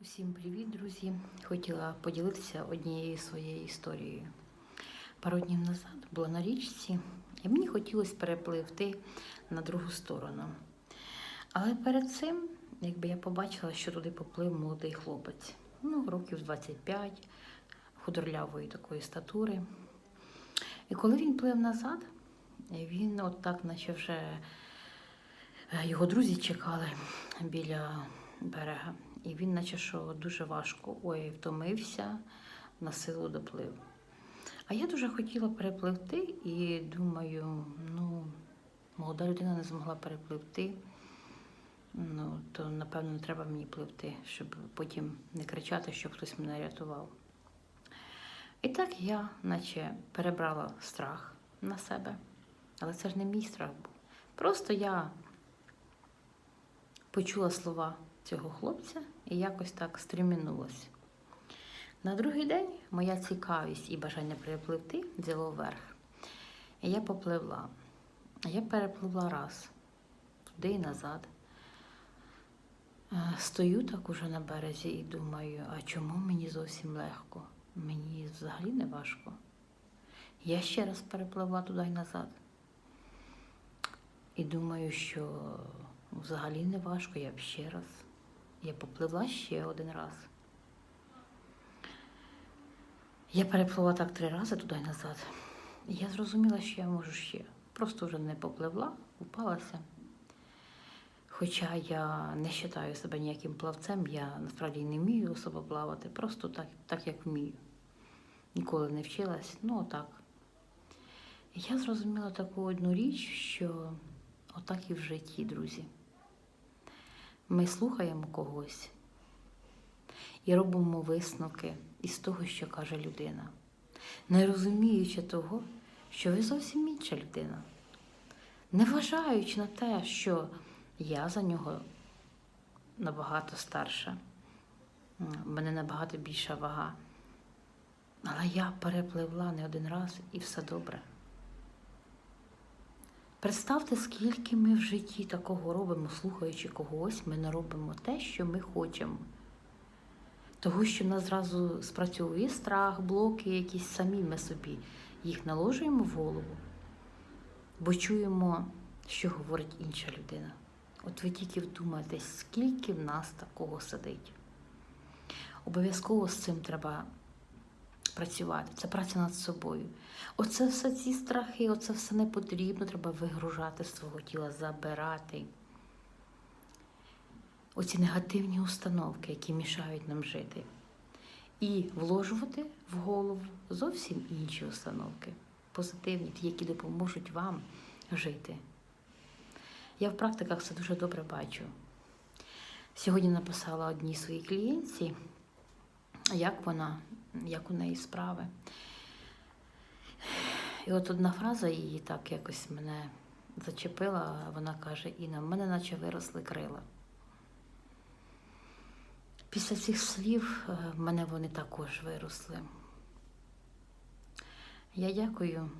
Усім привіт, друзі! Хотіла поділитися однією своєю історією. Пару днів назад була на річці, і мені хотілося перепливти на другу сторону. Але перед цим, якби я побачила, що туди поплив молодий хлопець, ну, років 25, худорлявої такої статури. І коли він плив назад, він от так, наче вже е, його друзі чекали біля берега. І він, наче що дуже важко, ой, втомився, на силу доплив. А я дуже хотіла перепливти і думаю, ну, молода людина не змогла перепливти. Ну, то напевно не треба мені пливти, щоб потім не кричати, щоб хтось мене рятував. І так я, наче, перебрала страх на себе. Але це ж не мій страх був. Просто я почула слова цього хлопця і якось так стрімінулась. На другий день моя цікавість і бажання перепливти взяло вверх. І я попливла. Я перепливла раз, туди і назад. Е, Стою так уже на березі і думаю, а чому мені зовсім легко? Мені взагалі не важко. Я ще раз перепливла туди і назад. І думаю, що взагалі не важко, я б ще раз. Я попливла ще один раз. Я перепливла так три рази туди і назад. Я зрозуміла, що я можу ще. Просто вже не попливла, упалася. Хоча я не вважаю себе ніяким плавцем, я насправді не вмію особо плавати, просто так, так як вмію. Ніколи не вчилась, ну отак. Я зрозуміла таку одну річ, що отак і в житті, друзі. Ми слухаємо когось і робимо висновки із того, що каже людина, не розуміючи того, що ви зовсім інша людина, не вважаючи на те, що я за нього набагато старша, в мене набагато більша вага. Але я перепливла не один раз і все добре. Представте, скільки ми в житті такого робимо, слухаючи когось, ми не робимо те, що ми хочемо. Того, що нас зразу спрацьовує страх, блоки, якісь самі ми собі їх наложуємо в голову, бо чуємо, що говорить інша людина. От ви тільки вдумайтесь, скільки в нас такого сидить. Обов'язково з цим треба працювати. Це праця над собою. Оце все ці страхи, оце все не потрібно, треба вигружати з свого тіла, забирати. Оці негативні установки, які мішають нам жити. І вложувати в голову зовсім інші установки, позитивні, ті, які допоможуть вам жити. Я в практиках це дуже добре бачу. Сьогодні написала одній своїй клієнтці, як вона, як у неї справи. І от одна фраза її так якось мене зачепила, вона каже: Інна, в мене наче виросли крила. Після цих слів е, в мене вони також виросли. Я дякую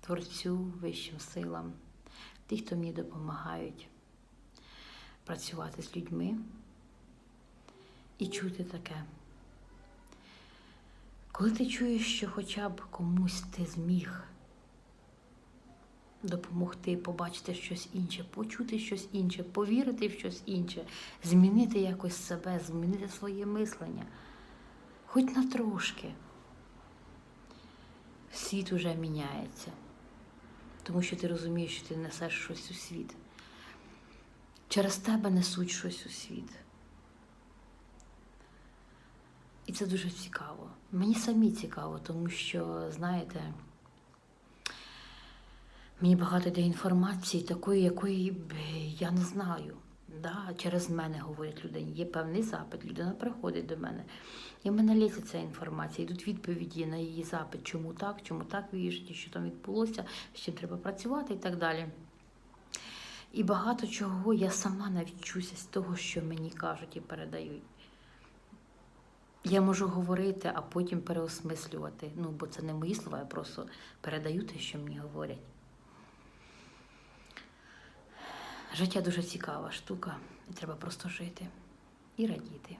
Творцю, вищим силам, тих, хто мені допомагають працювати з людьми і чути таке. Коли ти чуєш, що хоча б комусь ти зміг допомогти, побачити щось інше, почути щось інше, повірити в щось інше, змінити якось себе, змінити своє мислення, хоч на трошки, світ уже міняється, тому що ти розумієш, що ти несеш щось у світ. Через тебе несуть щось у світ. І це дуже цікаво. Мені самі цікаво, тому що, знаєте, мені багато йде інформації, такої, якої я не знаю. Да, Через мене говорять людині. Є певний запит, людина приходить до мене. І в мене лється ця інформація, йдуть відповіді на її запит, чому так, чому так в її житті, що там відбулося, з чим треба працювати і так далі. І багато чого я сама навчуся з того, що мені кажуть і передають. Я можу говорити, а потім переосмислювати. Ну, бо це не мої слова, я просто передаю те, що мені говорять. Життя дуже цікава штука, і треба просто жити. і радіти.